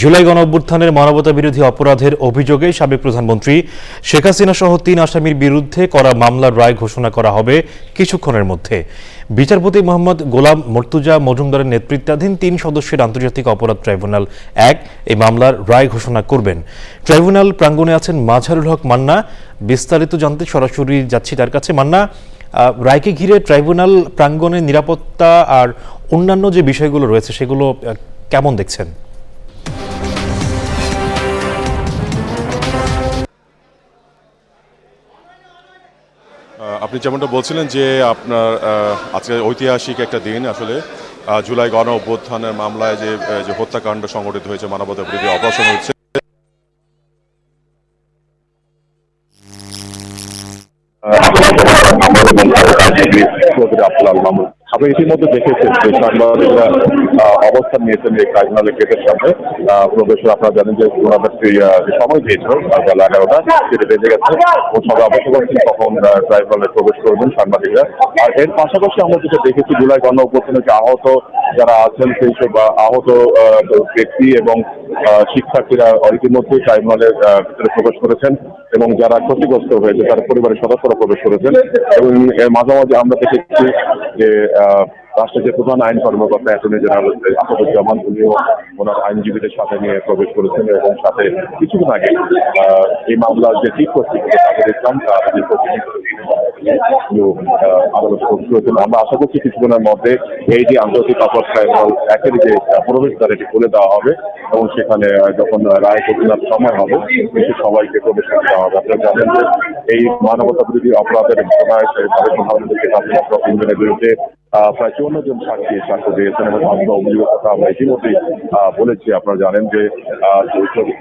জুলাই গণ অভ্যুত্থানের মানবতা বিরোধী অপরাধের অভিযোগে সাবেক প্রধানমন্ত্রী শেখ হাসিনা সহ তিন আসামির বিরুদ্ধে করা মামলার রায় ঘোষণা করা হবে কিছুক্ষণের মধ্যে। বিচারপতি মোহাম্মদ গোলাম মর্তুজা মজুমদারের নেতৃত্বাধীন তিন সদস্যের আন্তর্জাতিক অপরাধ ট্রাইব্যুনাল এক এই মামলার রায় ঘোষণা করবেন। ট্রাইব্যুনাল প্রাঙ্গণে আছেন মাঝারুল হক মান্না। বিস্তারিত জানতে সরাসরি যাচ্ছি তার কাছে। মান্না রায়কে ঘিরে ট্রাইব্যুনাল প্রাঙ্গণের নিরাপত্তা আর অন্যান্য যে বিষয়গুলো রয়েছে সেগুলো কেমন দেখছেন? যেমনটা বলছিলেন যে আপনার আজকে ঐতিহাসিক একটা দিন আসলে জুলাই গণ অভ্যুত্থানের মামলায় যে যে হত্যাকাণ্ড সংঘটিত হয়েছে মানবতা বিরোধী অপারেশন হচ্ছে আপনি ইতিমধ্যে দেখেছেন যে সাংবাদিকরা অবস্থান নিয়েছেন এই ট্রাইব্যুনালের গেটের সামনে। আহ, প্রবেশের আপনারা জানেন যে ওনাদের যে সময় দিয়েছিল বেলা এগারোটা সেটা বেজে গেছে। ও সবাই অবশ্য করছেন কখন ট্রাইব্যুনালে প্রবেশ করবেন সাংবাদিকরা। আর এর পাশাপাশি আমরা যেটা দেখেছি জুলাই গণ যে আহত যারা আছেন সেই সব আহ, আহত আহ, ব্যক্তি এবং শিক্ষার্থীরা ইতিমধ্যে ট্রাইব্যুনালের ভিতরে প্রবেশ করেছেন এবং যারা ক্ষতিগ্রস্ত হয়েছে তার পরিবারের সদস্যরা প্রবেশ করেছেন। এবং মাঝামাঝি আমরা দেখেছি যে রাষ্ট্রের যে প্রধান আইন কর্মকর্তা অ্যাটর্নি জেনারেল আসাদুজ্জামান, উনিও ওনার আইনজীবীদের সাথে নিয়ে প্রবেশ করেছেন এবং সাথে কিছুদিন আগে এই মামলার যে চিফ আদালত করেছেন। আমরা আশা করছি কিছুদিনের মধ্যে এই যে আন্তর্জাতিক অপরাধ ট্রাইব্যুনাল একের যে প্রবেশদ্বার এটি খুলে দেওয়া হবে এবং সেখানে যখন রায় ঘোষণার সময় হবে সে সবাইকে প্রবেশ করতে দেওয়া হবে। আপনারা জানেন যে এই মানবতা বিরোধী অপরাধের ঘটনায় শেখ তিনজনের বিরুদ্ধে প্রায় জন সাক্ষী সাক্ষ্য দিয়েছেন এবং আমরা অভিযোগের কথা আমরা ইতিমধ্যেই বলেছি। আপনারা জানেন যে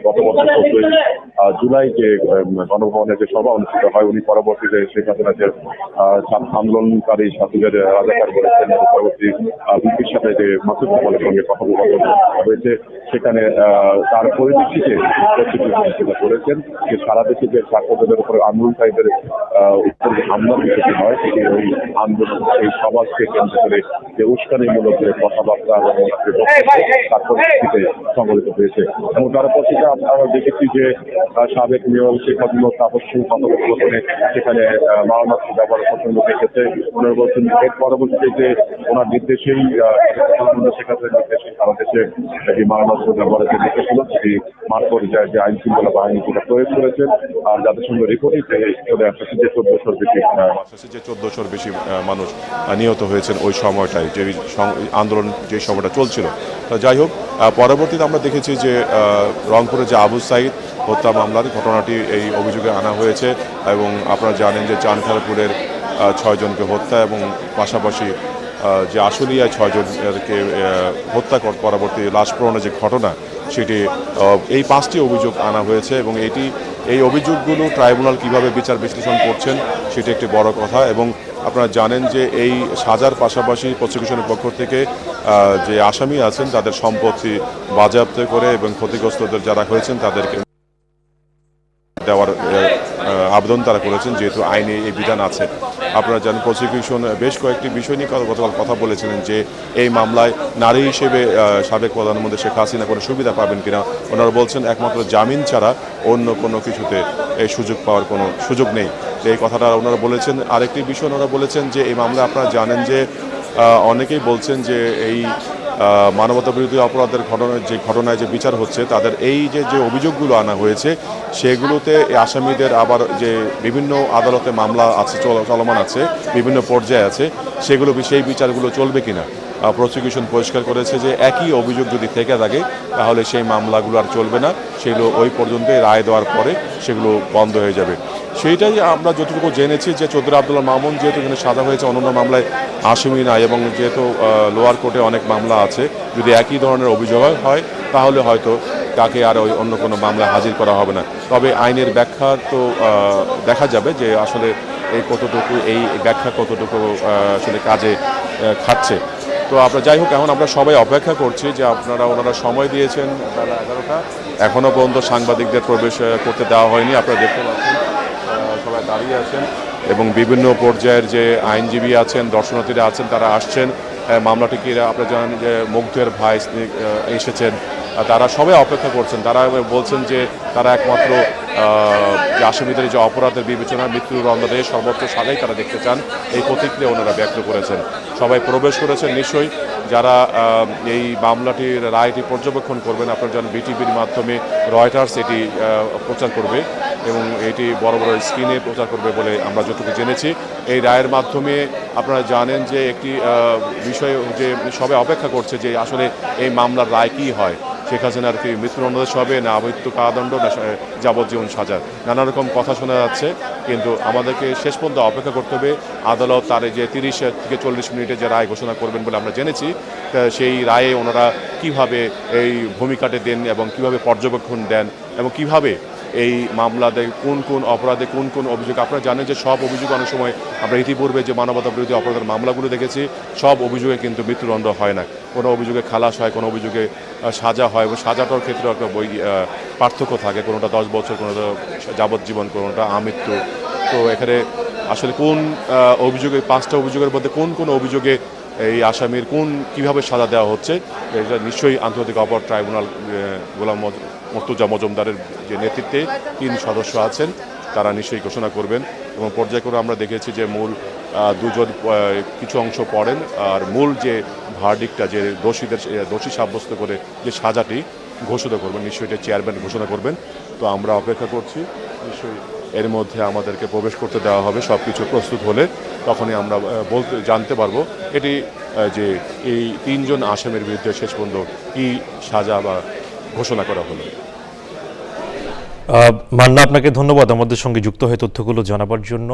গত বছর চোদ্দই জুলাই যে গণভবনে যে সভা অনুষ্ঠিত হয়, উনি পরবর্তীতে শেখ হাসিনা যে আন্দোলনকারী ছাত্রদের রাজাকার বলেছেন, পরবর্তী বিপির সাথে যে মাসুদ কামালের সঙ্গে কথোপকথন হয়েছে, সেখানে তার পরিপ্রেক্ষিতে করেছেন যে সারা দেশে যে ছাত্রদের উপর আন্দোলনকারীদের উপর যে হামলার বিষয়টি হয়, সেটি ওই আন্দোলন, এই সমাজকে কেন্দ্র করে যে উস্কানিমূলক যে কথাবার্তা এবং তার পরিপ্রেক্ষিতে সংগঠিত হয়েছে। এবং তার পক্ষে আমরা দেখেছি যে সাবেক মেয়র শেখ তাপস সিং কথোপকথনে সেখানে আহ, মারণাস্ত্র ব্যবহার প্রসঙ্গ দেখেছে ওনার বলছেন এর পরবর্তীতে যে ওনার নির্দেশেই শেখ নির্দেশে সারা দেশে এই মারণাস্ত্র ব্যবহারের যে নির্দেশিল সেটি মাঠ পর্যায়ে যে আইন শৃঙ্খলা বাহিনী যেটা প্রয়োগ করেছেন। আর সঙ্গে রিপোর্টই চলে আসছে যে চোদ্দশোর বেশি আহ, বাংলাদেশে যে চোদ্দশোর বেশি মানুষ নিহত হয়েছেন ওই সময়টায় যে আন্দোলন যে সময়টা চলছিল। যাই হোক পরবর্তীতে আমরা দেখেছি যে রংপুরে যে আবু সাইদ হত্যা মামলার ঘটনাটি এই অভিযোগে আনা হয়েছে এবং আপনারা জানেন যে চানখারপুরের ছয়জনকে হত্যা এবং পাশাপাশি যে আশুলিয়ায় ছয়জনকে হত্যা পরবর্তী লাশ প্রহণের যে ঘটনা, সেটি এই পাঁচটি অভিযোগ আনা হয়েছে এবং এটি, এই অভিযোগগুলো ট্রাইব্যুনাল কীভাবে বিচার বিশ্লেষণ করছেন, সেটি একটি বড় কথা এবং আপনারা জানেন যে এই সাজার পাশাপাশি প্রসিকিউশনের পক্ষ থেকে যে আসামি আছেন, তাদের সম্পত্তি বাজেয়াপ্ত করে এবং ক্ষতিগ্রস্তদের যারা হয়েছেন, তাদেরকে দেওয়ার আবেদন তারা করেছেন, যেহেতু আইনে এই বিধান আছে। আপনারা জানেন প্রসিকিউশন বেশ কয়েকটি বিষয় নিয়ে গতকাল কথা বলেছিলেন যে এই মামলায় নারী হিসেবে সাবেক প্রধানমন্ত্রী শেখ হাসিনা কোনো সুবিধা পাবেন কিনা। ওনারা বলছেন, একমাত্র জামিন ছাড়া অন্য কোনো কিছুতে এই সুযোগ পাওয়ার কোনো সুযোগ নেই। এই কথাটা ওনারা বলেছেন। আরেকটি বিষয় ওনারা বলেছেন যে, এই মামলা আপনারা জানেন যে অনেকেই বলছেন যে এই মানবতা বিরোধী অপরাধের ঘটনার যে ঘটনায় যে বিচার হচ্ছে, তাদের এই যে যে অভিযোগগুলো আনা হয়েছে, সেগুলোতে আসামিদের আবার যে বিভিন্ন আদালতে মামলা আছে, চল- চলমান আছে, বিভিন্ন পর্যায়ে আছে, সেগুলো সেই বিচারগুলো চলবে কিনা? প্রসিকিউশন পরিষ্কার করেছে যে একই অভিযোগ যদি থেকে থাকে, তাহলে সেই মামলাগুলো আর চলবে না। সেগুলো ওই পর্যন্ত রায় দেওয়ার পরে সেগুলো বন্ধ হয়ে যাবে। সেইটাই আমরা যতটুকু জেনেছি যে চৌধুরী আবদুল্লাহ মামুন যেহেতু এখানে সাজা হয়েছে, অন্যান্য মামলায় আসামি নাই এবং যেহেতু লোয়ার কোর্টে অনেক মামলা আছে, যদি একই ধরনের অভিযোগ হয়, তাহলে হয়তো তাকে আর ওই অন্য কোনো মামলা হাজির করা হবে না। তবে আইনের ব্যাখ্যা তো দেখা যাবে যে আসলে এই কতটুকু, এই ব্যাখ্যা কতটুকু আসলে কাজে খাচ্ছে তো আমরা যাই হোক, এখন আমরা সবাই অপেক্ষা করছি যে আপনারা ওনারা সময় দিয়েছেন বেলা এগারোটা। এখনও পর্যন্ত সাংবাদিকদের প্রবেশ করতে দেওয়া হয়নি। আপনারা দেখতে পাচ্ছেন সবাই দাঁড়িয়ে আছেন এবং বিভিন্ন পর্যায়ের যে আইনজীবী আছেন, দর্শনার্থীরা আছেন, তারা আসছেন। মামলাটিকে আপনারা জানেন যে মুগ্ধের ভাই এসেছেন। তারা সবাই অপেক্ষা করছেন। তারা বলছেন যে তারা একমাত্র আসামিদের যে অপরাধের বিবেচনা মৃত্যুদণ্ডে সর্বোচ্চ সাজাই তারা দেখতে চান, এই প্রতিক্রিয়া ওনারা ব্যক্ত করেছেন। সবাই প্রবেশ করেছেন নিশ্চয়ই। যারা এই মামলাটির রায়টি পর্যবেক্ষণ করবেন, আপনারা জানেন বিটিভির মাধ্যমে রয়টার্স এটি প্রচার করবে এবং এটি বড় বড় স্ক্রিনে প্রচার করবে বলে আমরা যতটুকু জেনেছি। এই রায়ের মাধ্যমে আপনারা জানেন যে একটি বিষয় যে সবাই অপেক্ষা করছে যে আসলে এই মামলার রায় কী হয়। শেখ হাসিনার কি মৃত্যুদণ্ডাদেশ হবে না অবৈধ কারাদণ্ড, না যাবজ্জীবন সাজা। নানা রকম কথা শোনা যাচ্ছে, কিন্তু আমাদেরকে শেষ পর্যন্ত অপেক্ষা করতে হবে। আদালত তার যে তিরিশ থেকে চল্লিশ মিনিটে যে রায় ঘোষণা করবেন বলে আমরা জেনেছি সেই রায়ে ওনারা কীভাবে এই ভূমিকাটি দেন এবং কীভাবে পর্যবেক্ষণ দেন এবং কীভাবে এই মামলাতে কোন কোন অপরাধে কোন কোন অভিযোগ? আপনারা জানেন যে সব অভিযোগ অনেক সময় আমরা ইতিপূর্বে যে মানবতা বিরোধী অপরাধের মামলাগুলো দেখেছি, সব অভিযোগে কিন্তু মৃত্যুদণ্ড হয় না। কোনো অভিযোগে খালাস হয়, কোনো অভিযোগে সাজা হয় এবং সাজাটার ক্ষেত্রে একটা বই পার্থক্য থাকে। কোনোটা দশ বছর, কোনোটা যাবজ্জীবন, কোনোটা আমৃত্যু। তো এখানে আসলে কোন অভিযোগে, পাঁচটা অভিযোগের মধ্যে কোন কোন অভিযোগে এই আসামির কোন, কীভাবে সাজা দেওয়া হচ্ছে, এটা নিশ্চয়ই আন্তর্জাতিক অপরাধ ট্রাইব্যুনাল গোলাম মর্তুজা মজুমদারের যে নেতৃত্বে তিন সদস্য আছেন, তারা নিশ্চয়ই ঘোষণা করবেন এবং পর্যায়ক্রমে আমরা দেখেছি যে মূল দুজন কিছু অংশ পড়েন, আর মূল যে ভার্ডিকটা, যে দোষীদের দোষী সাব্যস্ত করে যে সাজাটি ঘোষণা করবেন, নিশ্চয়ই এটা চেয়ারম্যান ঘোষণা করবেন। তো আমরা অপেক্ষা করছি, নিশ্চয়ই এর মধ্যে আমাদেরকে প্রবেশ করতে দেওয়া হবে সব কিছু প্রস্তুত হলে তখনই আমরা বলতে, জানতে পারব। এটি যে এই তিনজন আসামের বিরুদ্ধে শেষ পর্যন্ত কি সাজা বা ঘোষণা করা হলো। মান্না, আপনাকে ধন্যবাদ। আমাদের সঙ্গে যুক্ত হয়ে তথ্যগুলো জানাবার জন্য।